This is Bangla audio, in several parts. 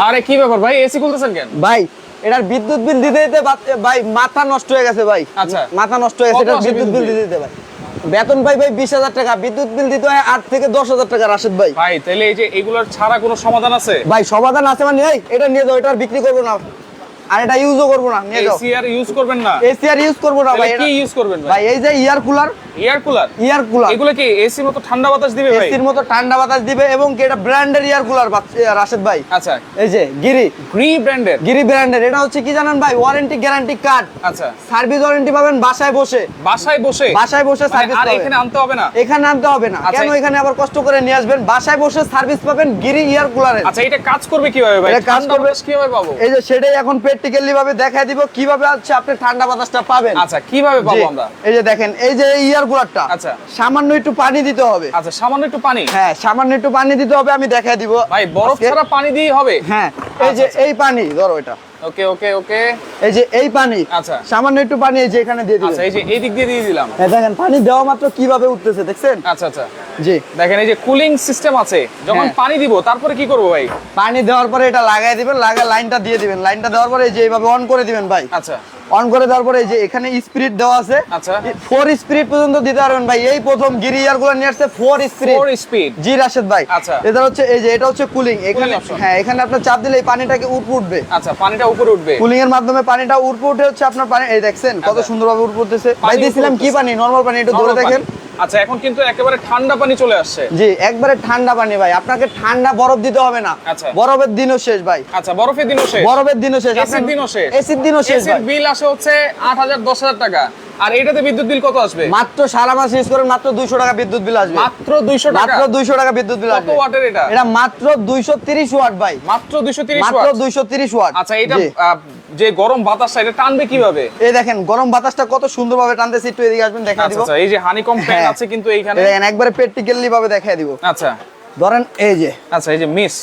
আরে কি ব্যাপার ভাই? এসি খুলতেছেন কেন? ভাই এটার বিদ্যুৎ বিল দিতে দিতে ভাই মাথা নষ্ট হয়ে গেছে ভাই। আচ্ছা। মাথা নষ্ট হয়ে গেছে এটার বিদ্যুৎ বিল? দিতে দিতে ভাই। বেতন পাই ভাই বিশ হাজার টাকা বিদ্যুৎ বিল দিতে হয় আট থেকে দশ হাজার টাকা রাশেদ ভাই। ভাই তাহলে এই যে এগুলোর ছাড়া কোনো সমাধান আছে? ভাই সমাধান আছে মানে এই এটা নিয়ে যাও এটা বিক্রি করব না। আর এটা ইউজও করব না নিয়ে যাও। এসি আর ইউজ করবেন না? এসি আর ইউজ করব না ভাই কি এটা- ইউজ করবেন ভাই? ভাই এই যে air cooler air cooler? Air cooler. এগুলো কি এসি মতো ঠান্ডা বাতাস দিবে ভাই? এসির মতো ঠান্ডা বাতাস দিবে এবং কি এটা ব্র্যান্ডের ইয়ার কুলার রাশেদ ভাই? আচ্ছা। এই যে গিরি। গ্রি ব্র্যান্ডের গিরি ব্র্যান্ডের এটা হচ্ছে কি জানেন ভাই? ওয়ারেন্টি গ্যারান্টি কার্ড আচ্ছা। সার্ভিস ওয়ারেন্টি পাবেন বাসায় বসে। বাসায় বসে? বাসায় বসে মানে সার্ভিস আর এখানে আনতে হবে না? এখানে আনতে হবে না। আচ্ছা। কেন এখানে আবার কষ্ট করে নিয়ে আসবেন? বাসায় বসে সার্ভিস পাবেন গিরি ইয়ার কুলারের আচ্ছা এটা কাজ করবে কীভাবে ভাই? কাজ করবে- কীভাবে পাবো? এই যে সেটাই এখন প্র্যাকটিক্যালি ভাবে দেখায় দিব কীভাবে হচ্ছে আপনি ঠান্ডা বাতাসটা পাবেন। আচ্ছা কীভাবে পাবো আমরা? এই যে দেখেন এই যে ইয়ার কুলারটা আচ্ছা। সামান্য একটু পানি দিতে হবে। আচ্ছা সামান্য একটু পানি? হ্যাঁ সামান্য একটু পানি দিতে হবে আমি দেখায় দিব। ভাই বরফ ছাড়া পানি দিয়ে হবে? হ্যাঁ এই যে আচ্ছা, এই পানি ধরো এটা। ওকে ওকে ওকে। এই যে এই পানি আচ্ছা। সামান্য একটু পানি এই যে এখানে দিয়ে আচ্ছা এই যে এই দিক দিয়ে দিয়ে দিলাম। হ্যাঁ দেখেন পানি দেওয়া মাত্র কীভাবে উঠতেছে দেখছেন? আচ্ছা আচ্ছা। জি। দেখেন এই যে কুলিং সিস্টেম আছে যখন হ্যাঁ। পানি দিব তারপরে কি করব ভাই? পানি দেওয়ার পরে এটা লাগাই দিবেন লাগা লাইনটা দিয়ে দিবেন। লাইনটা দেওয়ার পরে এই যে এইভাবে অন করে দিবেন ভাই। আচ্ছা। অন করে দেওয়ার পরে এই যে এখানে স্পিরিট দেওয়া আছে। আচ্ছা। ফোর স্পিরিট পর্যন্ত দিতে পারবেন ভাই। এই প্রথম গিরিয়ারগুলো নিয়ে আসছে ফোর স্পিরিট ফোর স্পিড জি রাশেদ ভাই। আচ্ছা। এটা হচ্ছে এই যে এটা হচ্ছে কুলিং এখানে হ্যাঁ এখানে আপনার চাপ দিলে এই পানিটাকে উপরে উঠবে। আচ্ছা পানিটা উপরে উঠবে। কুলিং এর মাধ্যমে পানিটা উপরে উঠে হচ্ছে আপনার পানি এই দেখছেন কত আচ্ছা। সুন্দরভাবে উপরে উঠতেছে। ভাই দিয়েছিলাম কি পানি? নরমাল পানি একটু ধরে দেখেন। আচ্ছা এখন কিন্তু একেবারে ঠান্ডা পানি চলে আসছে। জি একবারে ঠান্ডা পানি ভাই। আপনাকে ঠান্ডা বরফ দিতে হবে না। আচ্ছা। বরফের দিনও শেষ ভাই। আচ্ছা বরফের দিনও শেষ। বরফের দিনও শেষ। এসির দিনও শেষ। এসির দিনও শেষ এসির বিল আসে হচ্ছে আট হাজার দশ হাজার টাকা। আর এটাতে বিদ্যুৎ বিল কত আসবে? মাত্র সারা মাস ইউজ করেন মাত্র দুইশো টাকা বিদ্যুৎ বিল আসবে। মাত্র দুইশো টাকা? মাত্র দুইশো টাকা বিদ্যুৎ বিল কত আসবে। ওয়াটের এটা? এটা মাত্র দুইশো তিরিশ ওয়াট ভাই। মাত্র দুইশো তিরিশ মাত্র দুইশো তিরিশ ওয়াট। আচ্ছা এটা যে গরম বাতাসটা এটা টানবে কীভাবে এই দেখেন গরম বাতাসটা কত সুন্দরভাবে টানতেছে একটু এদিকে আসবেন দেখা আচ্ছা দিব আচ্ছা এই যে হানিকম ফ্যান। আছে কিন্তু এইখানে দেখেন একবারে প্র্যাকটিক্যালি ভাবে দেখাই দিব আচ্ছা ধরেন এই যে আচ্ছা এই যে মিস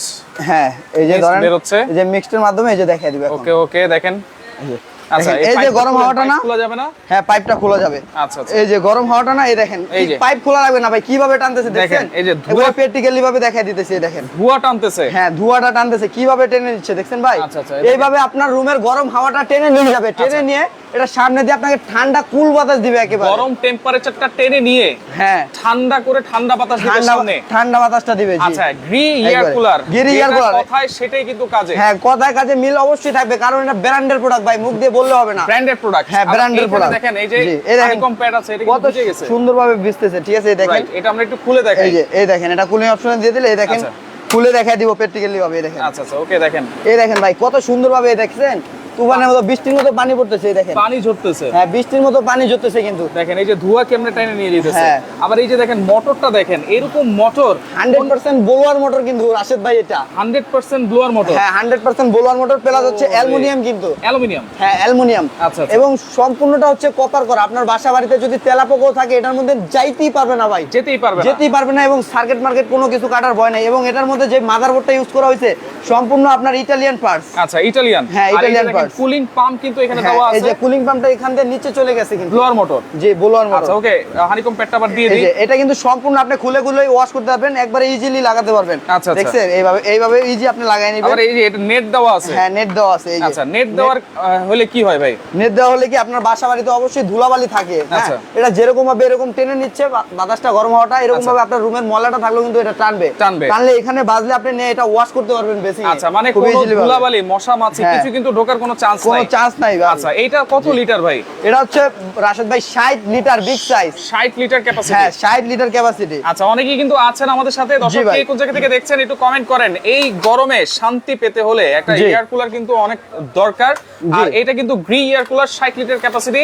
হ্যাঁ এই যে ধরেন বেরোচ্ছে। এই যে মিক্সটার মাধ্যমে এই যে দেখাই দিব ওকে ওকে দেখেন এই যে। আচ্ছা এই যে গরম হাওয়াটা না? খোলা যাবে না? হ্যাঁ পাইপটা খোলা যাবে। আচ্ছা আচ্ছা। এই যে গরম হাওয়াটা না এই দেখেন এই পাইপ খোলা লাগবে না ভাই কীভাবে টানতেছে দেখেন, এই যে ধোয়া প্র্যাকটিক্যালি ভাবে দেখাই দিতেছে দেখেন। ধোয়া টানতেছে? হ্যাঁ ধোয়াটা টানতেছে কীভাবে টেনে নিচ্ছে দেখছেন ভাই? আচ্ছা, আচ্ছা, এইভাবে আপনার রুমের গরম হাওয়াটা টেনে নিয়ে যাবে টেনে। নিয়ে এটা সামনে দিয়ে আপনাকে ঠান্ডা কুল বাতাস দিবে একেবারে। গরম টেম্পারেচারটা টেনে নিয়ে হ্যাঁ। ঠান্ডা করে ঠান্ডা বাতাস দিবে সামনে। ঠান্ডা বাতাসটা দিবে জি। আচ্ছা Gree air cooler Gree air cooler। কথায় সেটাই কিন্তু কাজে। হ্যাঁ কথায় কাজে মিল অবশ্যই থাকবে কারণ এটা ব্র্যান্ডের প্রোডাক্ট ভাই মুখ দিয়ে বললে হবে না। ব্র্যান্ডেড প্রোডাক্ট হ্যাঁ, branded product। দেখেন এই যে এই দেখেন। হানিকম প্যাড আছে এটা কত গেছে। সুন্দরভাবে ভিজতেছে ঠিক আছে এই দেখেন। এটা আমরা একটু খুলে দেখাই। এই যে এই দেখেন এটা কুলিং অপশন দিয়ে দিলে এই দেখেন। আচ্ছা। খুলে দেখাই দিব প্র্যাকটিক্যালি ভাবে এই দেখেন। আচ্ছা আচ্ছা ওকে দেখেন। এই দেখেন ভাই কত সুন্দরভাবে দেখছেন? তুফানের মতো বৃষ্টির মতো পানি পড়তেছে দেখেন। পানি ঝরতেছে। হ্যাঁ বৃষ্টির মতো পানি ঝরতেছে কিন্তু। দেখেন এই যে ধোঁয়া কেমনে টেনে নিয়ে যেতেছে। হ্যাঁ। আবার এই যে দেখেন মোটরটা দেখেন এরকম motor hundred percent blower motor কিন্তু রাশেদ ভাই এটা। হান্ড্রেড পার্সেন্ট ব্লোয়ার মোটর হ্যাঁ hundred percent blower motor plus হচ্ছে অ্যালুমিনিয়াম কিন্তু। অ্যালুমিনিয়াম। হ্যাঁ অ্যালুমিনিয়াম। আচ্ছা, আচ্ছা। এবং সম্পূর্ণটা হচ্ছে কপার করা আপনার বাসা বাড়িতে যদি তেলাপোকাও থাকে এটার মধ্যে যাইতেই পারবে না ভাই। যেতেই পারবে না। যেতেই পারবে না এবং সার্কিট মার্কেট কোনো কিছু কাটার ভয় নাই। এবং এটার মধ্যে যে মাদারবোর্ডটা ইউজ করা হয়েছে সম্পূর্ণ আপনার ইটালিয়ান পার্টস আচ্ছা ইটালিয়ান হ্যাঁ, parts। কুলিং পাম্প কিন্তু এখানে হ্যাঁ দেওয়া এই যে কুলিং পাম্পটা এখান থেকে নিচে চলে গেছে কিন্তু। ব্লোয়ার মোটর যে বোলোয়ার মোটর আচ্ছা ওকে হানিকম প্যাডটা আবার দিয়ে দিই। এটা কিন্তু সম্পূর্ণ আপনি খুলে খুলে ওয়াশ করতে পারবেন একবারে ইজিলি লাগাতে পারবেন। আচ্ছা, আচ্ছা। দেখছেন? এইভাবে এইভাবে ইজি আপনি লাগাই নেবেন। এই যে এটা নেট দেওয়া আছে। হ্যাঁ নেট দেওয়া আছে এই যে। আচ্ছা নেট দেওয়ার হলে কি হয় ভাই? নেট দেওয়া হলে কি আপনার বাসা বাড়িতে অবশ্যই ধুলাবালি থাকে হ্যাঁ? আচ্ছা। এটা যেরকম ভাবে এরকম টেনে নিচ্ছে বাতাসটা গরম হওয়াটা এরকম আচ্ছা। ভাবে আপনার রুমের ময়লাটা থাকলেও কিন্তু এটা টানবে। টানবে। টানলে এখানে বাজলে আপনি নিয়ে এটা ওয়াশ করতে পারবেন বেশি আচ্ছা মানে কোনো ধুলাবালি মশা মাছি হ্যাঁ। কিছু কিন্তু ঢোকার কোনো চান্স কোনো চান্স নাই। আচ্ছা এইটা কত লিটার ভাই? এটা হচ্ছে রাশেদ ভাই 60 litre big size 60 litre capacity হ্যাঁ 60 লিটার ক্যাপাসিটি আচ্ছা অনেকেই কিন্তু আছেন আমাদের সাথে। দর্শক কে কোন জায়গা থেকে দেখছেন একটু কমেন্ট করেন। এই গরমে শান্তি পেতে হলে একটা এয়ার কুলার কিন্তু অনেক দরকার। আর এটা কিন্তু Gree air cooler 60 litre capacity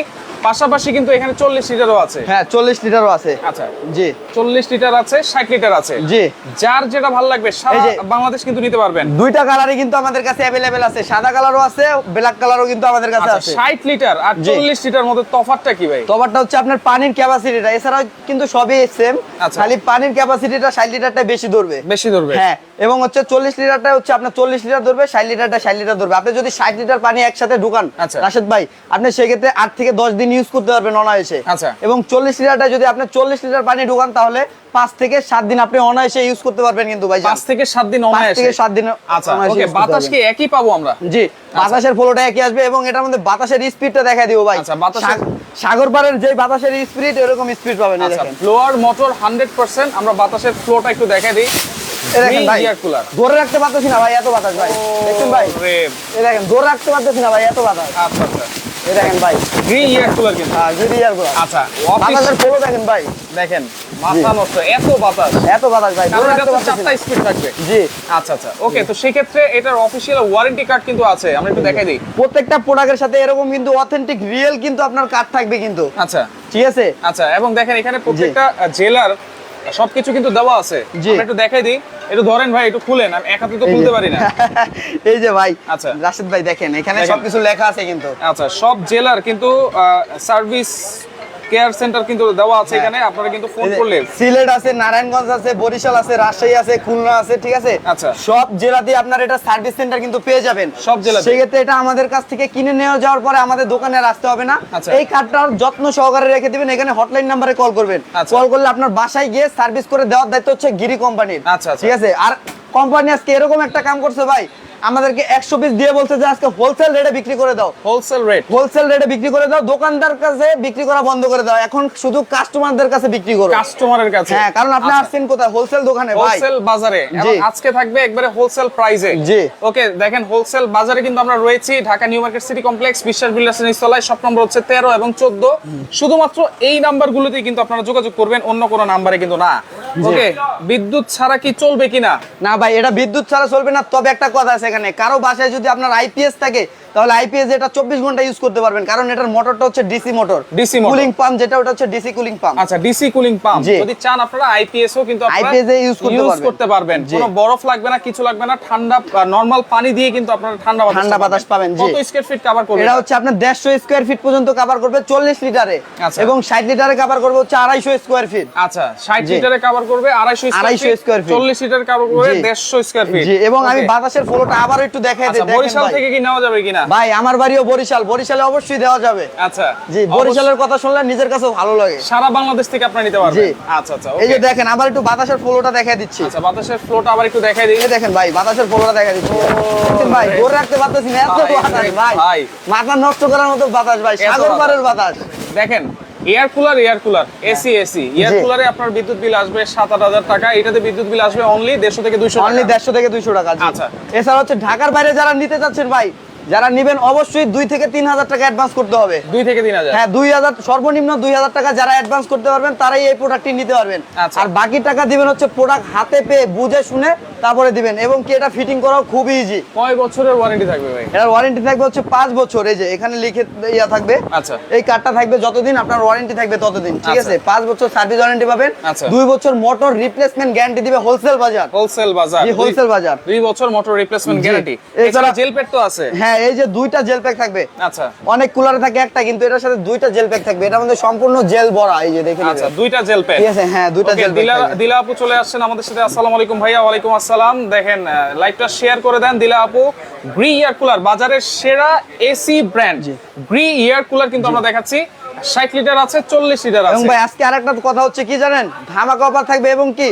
পাশাপাশি কিন্তু এখানে 40 লিটারও আছে। হ্যাঁ 40 লিটারও আছে। আচ্ছা। জি। 40 লিটার আছে 60 লিটার আছে। জি। যার যেটা ভালো লাগবে সারা বাংলাদেশ কিন্তু নিতে পারবেন। দুইটা কালারই কিন্তু আমাদের কাছে অ্যাভেলেবেল আছে। সাদা কালারও আছে ব্ল্যাক কালারও কিন্তু আমাদের কাছে আচ্ছা আছে। 60 লিটার আর 40 লিটার মধ্যে তফাৎটা কি ভাই? তবারটা হচ্ছে আপনার পানির ক্যাপাসিটিটা এছাড়াও কিন্তু সবই সেম আচ্ছা। খালি পানির ক্যাপাসিটিটা 60 লিটারটা বেশি ধরবে। বেশি ধরবে। হ্যাঁ এবং হচ্ছে চল্লিশ লিটারটা হচ্ছে আপনার চল্লিশ লিটার ধরবে ষাট লিটারটা ষাট লিটার ধরবে। আপনি যদি ষাট লিটার পানি একসাথে ঢুকান আচ্ছা। রাশেদ ভাই আপনি সেক্ষেত্রে আট থেকে দশ দিন ইউজ করতে পারবেন অনায়াসে। আচ্ছা। এবং চল্লিশ লিটারটা যদি আপনি চল্লিশ লিটার পানি ঢুকান তাহলে পাঁচ থেকে সাত দিন আপনি অনায়াসে ইউজ করতে পারবেন কিন্তু ভাই পাঁচ থেকে সাত দিন অনায়াসে? থেকে সাত দিন আচ্ছা ওকে বাতাস কি একই পাবো আমরা? জি বাতাসের ফ্লোটা একই আসবে এবং এটার মধ্যে বাতাসের স্পিডটা দেখা দিব ভাই। আচ্ছা, বাতাসের- সাগর পাড়ের যে বাতাসের স্পিড এরকম স্পিড পাবেন আচ্ছা ব্লোয়ার মোটর 100% আমরা বাতাসের ফ্লোটা একটু দেখাই দিই। দেখেন ভাই কুলার ধরে রাখতে পারতেছি না ভাই এত বাতাস ভাই। দেখছেন ভাই? দেখেন ধরে রাখতে পারতেছি না ভাই এত বাতাস। আচ্ছা আচ্ছা। এই দেখেন ভাই। গ্রি ইয়ার কুলার কিন্তু। হ্যাঁ ইয়ার আচ্ছা বাতাসের ফ্লো দেখেন ভাই। দেখেন মাথা নষ্ট এত বাতাস। এত বাতাস ভাই কারণ এটা তো চারটা স্পিড থাকবে। জি। আচ্ছা আচ্ছা ওকে তো সেই ক্ষেত্রে এটার অফিসিয়াল ওয়ারেন্টি কার্ড কিন্তু আছে আমরা একটু দেখাই দিই। প্রত্যেকটা প্রোডাক্টের সাথে এরকম কিন্তু অথেন্টিক রিয়েল কিন্তু আপনার কার্ড থাকবে কিন্তু। আচ্ছা। ঠিক আছে? আচ্ছা এবং দেখেন এখানে প্রত্যেকটা জেলার সবকিছু কিন্তু দেওয়া আছে। আমরা একটু দেখাই দিই। একটু ধরেন ভাই একটু খুলেন আমি একা হাতে তো খুলতে পারি না। এই যে ভাই আচ্ছা। রাশিদ ভাই দেখেন এখানে সবকিছু লেখা আছে কিন্তু। আচ্ছা সব জেলার কিন্তু সার্ভিস কেয়ার সেন্টার কিন্তু দেওয়া আছে হ্যাঁ। এখানে আপনারা কিন্তু ফোন করলে সিলেট আছে নারায়ণগঞ্জ আছে বরিশাল আছে রাজশাহী আছে খুলনা আছে ঠিক আছে আচ্ছা। সব জেলাতে আপনার এটা সার্ভিস সেন্টার কিন্তু পেয়ে যাবেন সব? সেক্ষেত্রে এটা আমাদের কাছ থেকে কিনে নিয়ে যাওয়ার পরে আমাদের দোকানে আসতে হবে না আচ্ছা। এই কার্ডটা যত্ন সহকারে রেখে দিবেন এখানে হটলাইন নাম্বারে কল করবেন আচ্ছা। কল করলে আপনার বাসায় গিয়ে সার্ভিস করে দেওয়ার দায়িত্ব হচ্ছে গিরি কোম্পানির আচ্ছা, আচ্ছা। ঠিক আছে আর কোম্পানি আজকে এরকম একটা কাম করছে ভাই আমাদেরকে একশো পিস দিয়ে বলছে যে আজকে হোলসেল রেটে বিক্রি করে দাও। হোলসেল রেট হোলসেল রেটে বিক্রি করে দাও দোকানদার কাছে বিক্রি করা বন্ধ করে দাও। এখন শুধু কাস্টমারদের কাছে বিক্রি করো। কাস্টমারের কাছে? হ্যাঁ কারণ আপনি আচ্ছা। আসছেন কোথায়? হোলসেল দোকানে হোলসেল বাজারে। আজকে থাকবে একবারে হোলসেল প্রাইজে জি। ওকে দেখেন হোলসেল বাজারে কিন্তু আমরা রয়েছি Dhaka new market city complex Biswas builders নিচতলায়। শপ নম্বর হচ্ছে তেরো এবং চোদ্দ। শুধুমাত্র এই নাম্বারগুলোতেই কিন্তু আপনারা যোগাযোগ করবেন অন্য কোনো নাম্বারে কিন্তু না। ওকে বিদ্যুৎ ছাড়া কি চলবে কিনা? না ভাই এটা বিদ্যুৎ ছাড়া চলবে না তবে একটা কথা আছে এখানে। কারও বাসায় যদি আপনার আইপিএস থাকে তাহলে আইপিএস এটা চব্বিশ ঘণ্টা ইউজ করতে পারবেন। কারণ এটার মোটরটা হচ্ছে DC motor motor। Cooling pump যেটা ওটা হচ্ছে ডিসি কুলিং পাম্প আচ্ছা ডিসি কুলিং পাম্প যদি চান আপনারা আইপিএস ও কিন্তু আপনারা IPS এ use করতে পারবেন। করতে পারবেন। কোনো বরফ লাগবে না কিছু লাগবে না ঠান্ডা নরমাল পানি দিয়ে কিন্তু আপনারা ঠান্ডা বাতাস ঠান্ডা বাতাস পাবেন, জি। কত স্কয়ার ফিট কভার করবে? এটা হচ্ছে আপনার দেড়শো স্কোয়ার ফিট পর্যন্ত কভার করবে চল্লিশ লিটারে। আচ্ছা। এবং ষাট লিটারে কভার করবে হচ্ছে আড়াইশো স্কোয়ার ফিট আচ্ছা 60 লিটারে কভার করবে 250 250 square feet। 40 লিটার কভার করবে জি। 150 স্কয়ার ফিট জি এবং আমি বাতাসের ফ্লোটা আবার একটু দেখাই আচ্ছা দিই বরিশাল থেকে কি নেওয়া যাবে কিনা? ভাই আমার বাড়িও বরিশাল। বরিশালে অবশ্যই দেওয়া যাবে। আচ্ছা জি বরিশালের কথা শুনলে নিজের কাছে ভালো লাগে। সারা বাংলাদেশ থেকে আপনারা নিতে পারবেন। জি। আচ্ছা আচ্ছা এই যে দেখেন আবার একটু বাতাসের ফ্লোটা দেখাই দিচ্ছি। আচ্ছা বাতাসের ফ্লোটা আবার একটু দেখাই দিই। দেখেন ভাই বাতাসের ফ্লোটা দেখা দিচ্ছি। ভাই ধরে রাখতে পারতেছি না এত বাতাস ভাই ভাই। মাথা নষ্ট করার মতো বাতাস ভাই সাগর পারের বাতাস। দেখেন air cooler air cooler AC AC air কুলারে আপনার বিদ্যুৎ বিল আসবে সাত আট হাজার টাকা। এটাতে বিদ্যুৎ বিল আসবে অনলি দেড়শো থেকে দুইশো অনলি দেড়শো থেকে দুইশো টাকা আচ্ছা। এছাড়া হচ্ছে ঢাকার বাইরে যারা নিতে চাচ্ছেন ভাই যারা নিবেন অবশ্যই দুই থেকে তিন হাজার টাকা অ্যাডভান্স করতে হবে। দুই থেকে তিন হাজার। হ্যাঁ দুই হাজার সর্বনিম্ন দুই হাজার টাকা যারা অ্যাডভান্স করতে পারবেন তারাই এই প্রোডাক্টটি নিতে পারবেন। আচ্ছা। আর বাকি টাকা দিবেন হচ্ছে প্রোডাক্ট হাতে পেয়ে বুঝে শুনে তারপরে দিবেন। এবং কি এটা ফিটিং করাও খুব ইজি কয় বছরের ওয়ারেন্টি থাকবে ভাই? এটার ওয়ারেন্টি থাকবে হচ্ছে পাঁচ বছর। এই যে এখানে লিখে ইয়া থাকবে। আচ্ছা। এই কার্ডটা থাকবে যতদিন আপনার ওয়ারেন্টি থাকবে ততদিন। ঠিক আচ্ছা। আছে? পাঁচ বছর সার্ভিস ওয়ারেন্টি পাবেন। আচ্ছা। দুই বছর মোটর রিপ্লেসমেন্ট গ্যারান্টি দিবে হোলসেল বাজার। হোলসেল বাজার। হোলসেল বাজার। দুই বছর মোটর রিপ্লেসমেন্ট গ্যারান্টি এছাড়া- জেল প্যাড তো আছে। হ্যাঁ এই যে দুইটা জেল প্যাক থাকবে। আচ্ছা। অনেক কুলারে থাকে একটা কিন্তু এটার সাথে দুইটা জেল প্যাক থাকবে। এটার মধ্যে সম্পূর্ণ জেল ভরা এই যে দেখে আচ্ছা দুইটা জেল প্যাড ঠিক আছে হ্যাঁ দুইটা জেল প্যাক দিলা দিলা আপু চলে আসছেন আমাদের সাথে। আসসালামু আলাইকুম ভাইয়া ওয়ালাইকুম আসসালাম। দেখেন লাইভটা শেয়ার করে দেন দিলা আপু। গ্রি ইয়ার কুলার বাজারের সেরা AC brand Gree air cooler কিন্তু আমরা দেখাচ্ছি। 60 লিটার আছে 40 লিটার এবং আছে। ভাই আজকে আরেকটা কথা হচ্ছে কি জানেন? ধামাকা অফার থাকবে এবং কি?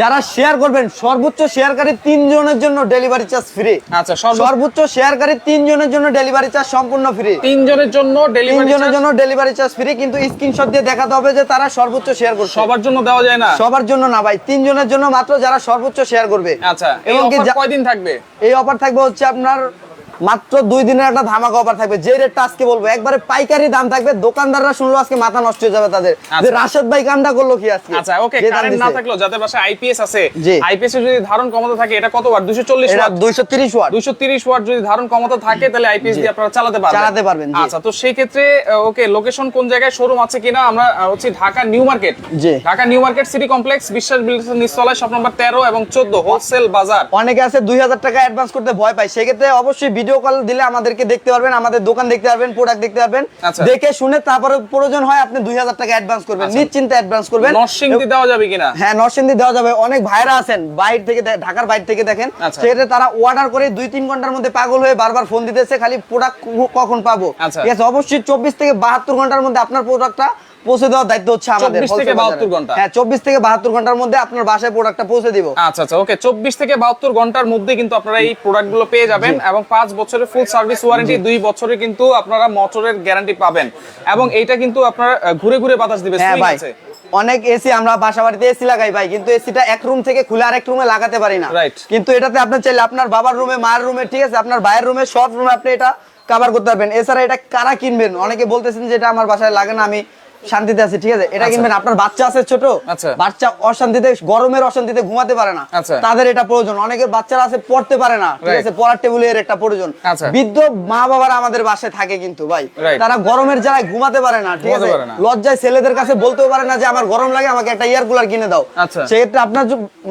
যারা শেয়ার করবেন সর্বোচ্চ শেয়ারকারী তিনজনের জন্য ডেলিভারি চার্জ ফ্রি আচ্ছা সর্ব সর্বোচ্চ শেয়ারকারী তিনজনের জন্য ডেলিভারি চার্জ সম্পূর্ণ ফ্রি তিনজনের জন্য ডেলিভারি তিনজনের জন্য ডেলিভারি চার্জ ফ্রি কিন্তু স্ক্রিনশট দিয়ে দেখাতে হবে যে তারা সর্বোচ্চ শেয়ার করছে। সবার জন্য দেওয়া যায় না? সবার জন্য না ভাই তিনজনের জন্য মাত্র যারা সর্বোচ্চ শেয়ার করবে। আচ্ছা এবং কয়দিন থাকবে? এই অফার থাকবে হচ্ছে আপনার মাত্র দুই দিনের একটা ধামাকা অফার থাকবে। যে রেটটা আজকে বলব একবারে পাইকারি দাম থাকবে। দোকানদাররা শুনলো আজকে মাথা নষ্ট হয়ে যাবে তাদের। যে আচ্ছা। রাশেদ ভাই কামটা করল কি আজকে? আচ্ছা ওকে কারেন্ট না দিছে। থাকলেও যাদের বাসায় আইপিএস আছে। আইপিএস এর যদি ধারণ ক্ষমতা থাকে এটা কত ওয়াট? 240 ওয়াট। দুইশো তিরিশ ওয়াট। 230 ওয়াট যদি ধারণ ক্ষমতা থাকে তাহলে আইপিএস দিয়ে আপনারা চালাতে পারবেন। চালাতে পারবেন, আচ্ছা তো সেই ক্ষেত্রে ওকে লোকেশন কোন জায়গায়? শোরুম আছে কিনা? আমরা হচ্ছে ঢাকা নিউ মার্কেট। জি। Dhaka new market city complex Biswas builders নিচতলায় শপ নাম্বার 13 এবং 14 হোলসেল বাজার। অনেকে আছে দুই হাজার টাকা অ্যাডভান্স করতে ভয় পায়। সেক্ষেত্রে অবশ্যই ভিডিও কল দিলে আমাদেরকে দেখতে পারবেন আমাদের দোকান দেখতে পারবেন প্রোডাক্ট দেখতে পারবেন আচ্ছা। দেখে শুনে তারপরে প্রয়োজন হয় আপনি দুই হাজার টাকা অ্যাডভান্স করবেন আচ্ছা। নিশ্চিন্তে অ্যাডভান্স করবেন নরসিংদী দেওয়া যাবে কিনা হ্যাঁ নরসিংদী দেওয়া যাবে অনেক ভাইরা আছেন বাইরে থেকে ঢাকার বাইরে থেকে দেখেন আচ্ছা। সেক্ষেত্রে তারা অর্ডার করে দুই তিন ঘণ্টার মধ্যে পাগল হয়ে বারবার ফোন দিতেছে খালি প্রোডাক্ট কখন পাবো। ঠিক আছে অবশ্যই চব্বিশ থেকে বাহাত্তর ঘণ্টার মধ্যে আপনার প্রোডাক্টটা পৌঁছে দেওয়ার দায়িত্ব হচ্ছে আমাদের 24 থেকে। 72 ঘণ্টা। হ্যাঁ চব্বিশ থেকে বাহাত্তর ঘণ্টার মধ্যে আপনার বাসায় প্রোডাক্টটা পৌঁছে দিব। আচ্ছা আচ্ছা ওকে চব্বিশ থেকে বাহাত্তর ঘণ্টার মধ্যে কিন্তু আপনারা এই প্রোডাক্টগুলো পেয়ে যাবেন এবং পাঁচ বছরের ফুল সার্ভিস ওয়ারেন্টি দুই বছরে কিন্তু আপনারা মোটরের গ্যারান্টি পাবেন। এবং এইটা কিন্তু আপনারা ঘুরে ঘুরে বাতাস দিবে হ্যাঁ ভাই অনেক এসি আমরা বাসা বাড়িতে এসি লাগাই ভাই কিন্তু এসিটা এক রুম থেকে খুলে আরেক রুমে লাগাতে পারি না. কিন্তু এটাতে আপনি চাইলে আপনার বাবার রুমে মায়ের রুমে ঠিক আছে আপনার ভাইয়ের রুমে সব রুমে আপনি এটা কভার করতে পারবেন। এছাড়া এটা কারা কিনবেন? অনেকে বলতেছেন যে এটা আমার বাসায় লাগে না আমি শান্তিতে আছি ঠিক আছে? এটা কিনবেন আপনার বাচ্চা আছে ছোট আচ্ছা। বাচ্চা অশান্তিতে গরমের অশান্তিতে ঘুমাতে পারে না। আচ্ছা। তাদের এটা প্রয়োজন। অনেকের বাচ্চারা আছে পড়তে পারে না ঠিক আছে? পড়ার টেবিলের একটা প্রয়োজন। আচ্ছা। বৃদ্ধ মা বাবারা আমাদের বাসায় থাকে কিন্তু ভাই। তারা গরমের জ্বালায় ঘুমাতে পারে না ঠিক আছে? লজ্জায় ছেলেদের কাছে বলতেও পারে না যে আমার গরম লাগে আমাকে একটা এয়ার কুলার কিনে দাও। আচ্ছা। সেক্ষেত্রে আপনার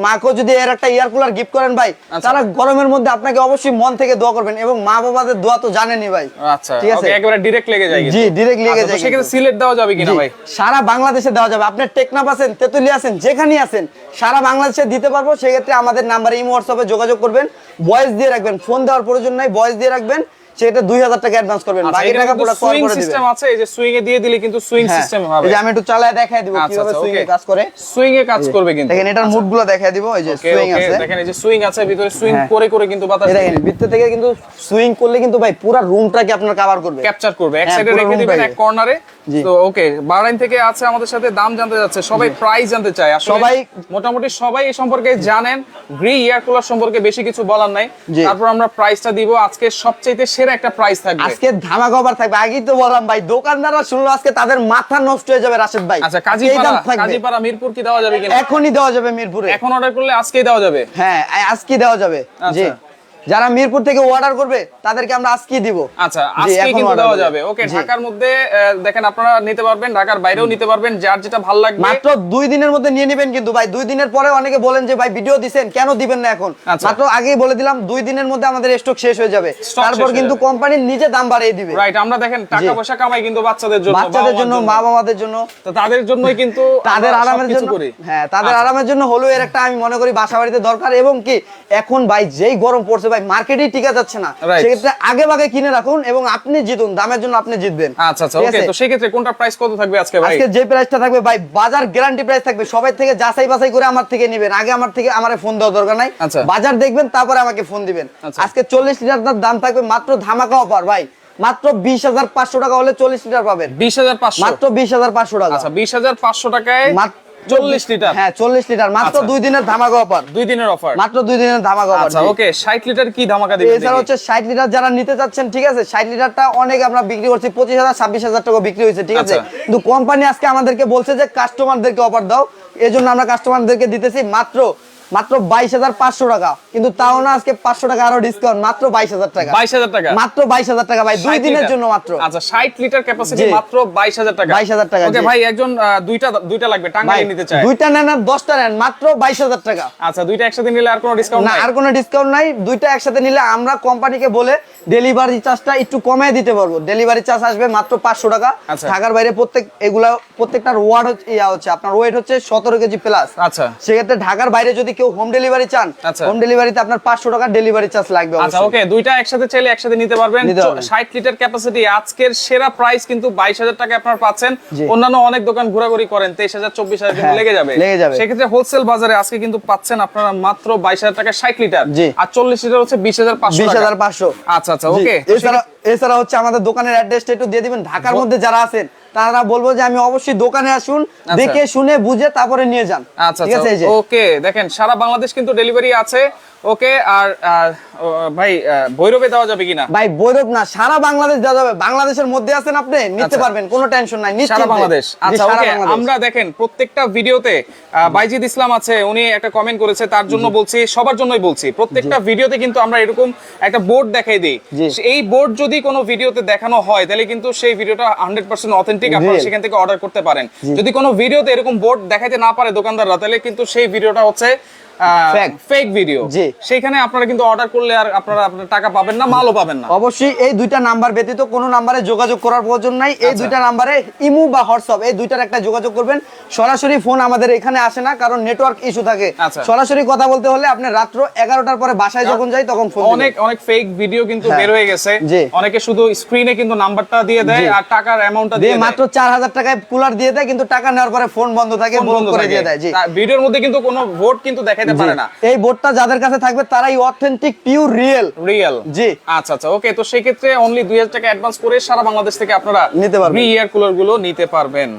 মাকেও যদি এর একটা এয়ার কুলার গিফট করেন ভাই আচ্ছা। তারা গরমের মধ্যে আপনাকে অবশ্যই মন থেকে দোয়া করবেন এবং মা বাবাদের দোয়া তো জানেনই ভাই। আচ্ছা। ঠিক আছে? একেবারে ডিরেক্ট লেগে যায় জি ডিরেক্ট লেগে আচ্ছা, যায় সেক্ষেত্রে সিলেট দেওয়া যাবে কিনা জি, সারা বাংলাদেশে দেওয়া যাবে। আপনি টেকনাফ আছেন তেতুলি আছেন, যেখানেই আছেন, সারা বাংলাদেশে দিতে পারব, সেক্ষেত্রে আমাদের নাম্বারে ইমো, হোয়াটসঅ্যাপে যোগাযোগ করবেন। ভয়েস দিয়ে রাখবেন, ফোন দেওয়ার প্রয়োজন নাই ভয়েস দিয়ে রাখবেন। সেক্ষেত্রে দুই হাজার টাকা অ্যাডভান্স করবেন। বাকি টাকা পুরো কভার করে দিবেন। সিস্টেম আছে এই যে সুইং এ দিয়ে দিলে কিন্তু সুইং সিস্টেম হবে। এই যে আমি একটু চালায় দেখাই দিব কীভাবে সুইং এ কাজ করে। সুইং এ কাজ করবে কিন্তু। দেখেন এটার মুড দেখাই দিব এই যে সুইং আছে। দেখেন এই যে সুইং আছে ভিতরে সুইং। করে করে কিন্তু বাতাস দেখেন ভিতর থেকে কিন্তু সুইং করলে কিন্তু ভাই পুরো রুমটাকে আপনার কভার করবে। ক্যাপচার করবে। এক সাইডে রেখে দিবেন এক কর্নারে তো ওকে বাহরাইন থেকে আছে আমাদের সাথে দাম জানতে যাচ্ছে সবাই প্রাইস জানতে চায়। সবাই- মোটামুটি সবাই এই সম্পর্কে জানেন গ্রি ইয়ার কুলার সম্পর্কে বেশি কিছু বলার নাই। তারপর আমরা প্রাইসটা দিব আজকে সবচেয়ে সেরা একটা প্রাইস থাকবে। আজকে ধামা খবর থাকবে। আগেই তো বললাম ভাই দোকানদাররা শুনলো আজকে তাদের মাথা নষ্ট হয়ে যাবে রাশেদ ভাই। আচ্ছা কাজীপাড়া কাজীপাড়া মিরপুর কি দেওয়া যাবে কিনা? এখনই দেওয়া যাবে মিরপুরে। এখন অর্ডার করলে আজকেই দেওয়া যাবে। হ্যাঁ আজকেই দেওয়া যাবে। জি। আচ্ছা। যারা মিরপুর থেকে অর্ডার করবে তাদেরকে আমরা আজকে দিব। আচ্ছা জি, আজকে কিন্তু দেওয়া যাবে। ওকে ঢাকার মধ্যে দেখেন আপনারা নিতে পারবেন ঢাকার বাইরেও নিতে পারবেন যার যেটা ভালো লাগবে। মাত্র দুই দিনের মধ্যে নিয়ে নেবেন কিন্তু ভাই দুই দিনের পরে অনেকে বলেন যে ভাই ভিডিও দিছেন কেন দিবেন না এখন? আচ্ছা। মাত্র আগেই বলে দিলাম দুই দিনের মধ্যে আমাদের স্টক শেষ হয়ে যাবে। তারপর কিন্তু কোম্পানি নিজে দাম বাড়িয়ে দিবে। রাইট আমরা দেখেন টাকা পয়সা কামাই কিন্তু বাচ্চাদের জন্য বাচ্চাদের জন্য মা বাবাদের জন্য। তো তাদের জন্যই কিন্তু তাদের আমরা আরামের জন্য হ্যাঁ তাদের আচ্ছা। আরামের জন্য হলো এর একটা আমি মনে করি বাসা বাড়িতে দরকার এবং কি এখন ভাই যেই গরম পড়ছে ভাই মার্কেটেই টিকা যাচ্ছে না। সেক্ষেত্রে আগে ভাগে কিনে রাখুন এবং আপনি জিতুন দামের জন্য আপনি জিতবেন। আচ্ছা আচ্ছা ওকে তো সেই ক্ষেত্রে কোনটা প্রাইস কত থাকবে আজকে ভাই? আজকে যে প্রাইসটা থাকবে ভাই বাজার গ্যারান্টি প্রাইস থাকবে। সবাই থেকে যাচাই বাছাই করে আমার থেকে নেবেন। আগে আমার থেকে আমার ফোন দেওয়ার দরকার নাই। আচ্ছা। বাজার দেখবেন তারপরে আমাকে ফোন দিবেন। আচ্ছা। আজকে চল্লিশ লিটার দাম থাকবে মাত্র ধামাকা অফার ভাই। মাত্র বিশ হাজার পাঁচশো টাকা হলে চল্লিশ লিটার পাবেন। বিশ হাজার পাঁচশো। মাত্র বিশ হাজার পাঁচশো টাকা। আচ্ছা বিশ হাজার পাঁচশো টাকায় মাত্র চল্লিশ লিটার। হ্যাঁ চল্লিশ লিটার। মাত্র আচ্ছা। দুই দিনের ধামাকা অফার দুই দিনের অফার মাত্র দুই দিনের ধামাকা অফার আচ্ছা ওকে ষাট লিটার কি ধামাকা এছাড়া হচ্ছে ষাট লিটার যারা নিতে চাচ্ছেন ঠিক আছে? ষাট লিটারটা অনেক আমরা বিক্রি করছি পঁচিশ হাজার ছাব্বিশ হাজার টাকা বিক্রি হয়েছে ঠিক আছে? আচ্ছা। কিন্তু কোম্পানি আজকে আমাদেরকে বলছে যে কাস্টমারদেরকে অফার দাও। এই জন্য আমরা কাস্টমারদেরকে দিতেছি মাত্র মাত্র বাইশ হাজার পাঁচশো টাকা। কিন্তু তাও না আজকে পাঁচশো টাকা আরও ডিসকাউন্ট মাত্র বাইশ হাজার টাকা। বাইশ হাজার টাকা। মাত্র বাইশ হাজার টাকা ভাই দুই দিনের জন্য মাত্র। আচ্ছা ষাট লিটার ক্যাপাসিটি মাত্র বাইশ হাজার টাকা। 22,000 টাকা, ওকে ভাই একজন দুইটা দুইটা লাগবে ভাই টাঙ্গাইলে নিতে চায়। দুইটা নেন আর দশটা নেন মাত্র বাইশ হাজার টাকা। আচ্ছা দুইটা একসাথে নিলে আর কোনো ডিসকাউন্ট না নাই? আর কোনো ডিসকাউন্ট নাই দুইটা একসাথে নিলে আমরা কোম্পানিকে বলে ডেলিভারি চার্জটা একটু কমিয়ে দিতে পারব। ডেলিভারি চার্জ আসবে মাত্র পাঁচশো টাকা। আচ্ছা। ঢাকার বাইরে প্রত্যেক এগুলা প্রত্যেকটার ওয়ার্ড হচ্ছে ইয়া হচ্ছে আপনার ওয়েট হচ্ছে সতেরো কেজি প্লাস আচ্ছা। সেক্ষেত্রে ঢাকার বাইরে যদি কেউ হোম ডেলিভারি চান আচ্ছা। হোম ডেলিভারিতে আপনার পাঁচশো টাকা ডেলিভারি চার্জ লাগবে আচ্ছা ওকে দুইটা একসাথে চাইলে একসাথে নিতে পারবেন। নিতে পারবেন। ষাট লিটার ক্যাপাসিটি আজকের সেরা প্রাইস কিন্তু বাইশ হাজার টাকা আপনার পাচ্ছেন। অন্যান্য অনেক দোকান ঘোরাঘুরি করেন তেইশ হাজার চব্বিশ হাজার কিন্তু হ্যাঁ, লেগে যাবে। লেগে যাবে। সেক্ষেত্রে হোলসেল বাজারে আজকে কিন্তু পাচ্ছেন আপনারা মাত্র বাইশ হাজার টাকা ষাট লিটার জি। আর চল্লিশ লিটার হচ্ছে বিশ হাজার পাঁচশো বিশ হাজার পাঁচশো। আচ্ছা আচ্ছা ওকে এছাড়া এছাড়া হচ্ছে আমাদের দোকানের অ্যাড্রেসটা একটু দিয়ে দিবেন। ঢাকার মধ্যে যারা আছেন তারা বলব যে আমি অবশ্যই দোকানে আসুন দেখে শুনে বুঝে তারপরে নিয়ে যান। আচ্ছা ঠিক আছে আচ্ছা ওকে দেখেন সারা বাংলাদেশ কিন্তু ডেলিভারি আছে। ওকে আর ভাই ভৈরবে দেওয়া যাবে কিনা? ভাই বৈরব না সারা বাংলাদেশ দেওয়া যাবে। বাংলাদেশের মধ্যে আছেন আপনি? নিতে আচ্ছা। পারবেন কোনো টেনশন নাই সারা বাংলাদেশ। আচ্ছা ওকে আমরা দেখেন প্রত্যেকটা ভিডিওতে বাইজিদ ইসলাম আছে উনি একটা কমেন্ট করেছে তার জন্য বলছি সবার জন্যই বলছি। প্রত্যেকটা ভিডিওতে কিন্তু আমরা এরকম একটা বোর্ড দেখাই দিই। এই বোর্ড যদি কোনো ভিডিওতে দেখানো হয় তাহলে কিন্তু সেই ভিডিওটা হান্ড্রেড পার্সেন্ট অথেন্টিক আপনারা সেখান থেকে অর্ডার করতে পারেন। যদি কোনো ভিডিওতে এরকম বোর্ড দেখাইতে না পারে দোকানদাররা তাহলে কিন্তু সেই ভিডিওটা হচ্ছে। ফেক ভিডিও জি। সেখানে আপনারা কিন্তু অর্ডার করলে আর আপনারা আপনার টাকা পাবেন না মালও পাবেন না। অবশ্যই এই দুইটা নাম্বার ব্যতীত কোনো নাম্বারে যোগাযোগ করার প্রয়োজন নাই। এই আচ্ছা। দুইটা নাম্বারে ইমু বা হোয়াটসঅ্যাপ এই দুইটার একটা যোগাযোগ করবেন। সরাসরি ফোন আমাদের এখানে আসে না কারণ নেটওয়ার্ক ইস্যু থাকে। আচ্ছা। সরাসরি কথা বলতে হলে আপনি রাত্র এগারোটার পরে বাসায় যখন যাই তখন ফোন অনেক অনেক ফেক ভিডিও কিন্তু হ্যাঁ। বের হয়ে গেছে। অনেকে শুধু স্ক্রিনে কিন্তু নাম্বারটা দিয়ে দেয় আর টাকার অ্যামাউন্টটা দিয়ে মাত্র চার হাজার টাকায় কুলার দিয়ে দেয় কিন্তু টাকা নেওয়ার পরে ফোন বন্ধ থাকে বন্ধ করে দিয়ে দেয়। ভিডিওর মধ্যে কিন্তু কোনো ভোট কিন্তু দেখাইতে পারে না। এই বোর্ডটা যাদের কাছে থাকবে তারাই অথেন্টিক পিওর রিয়েল রিয়েল জি। আচ্ছা আচ্ছা ওকে তো সেক্ষেত্রে অনলি দুই হাজার টাকা অ্যাডভান্স করে সারা বাংলাদেশ থেকে আপনারা নিতে পারবেন। এয়ার কুলারগুলো নিতে পারবেন।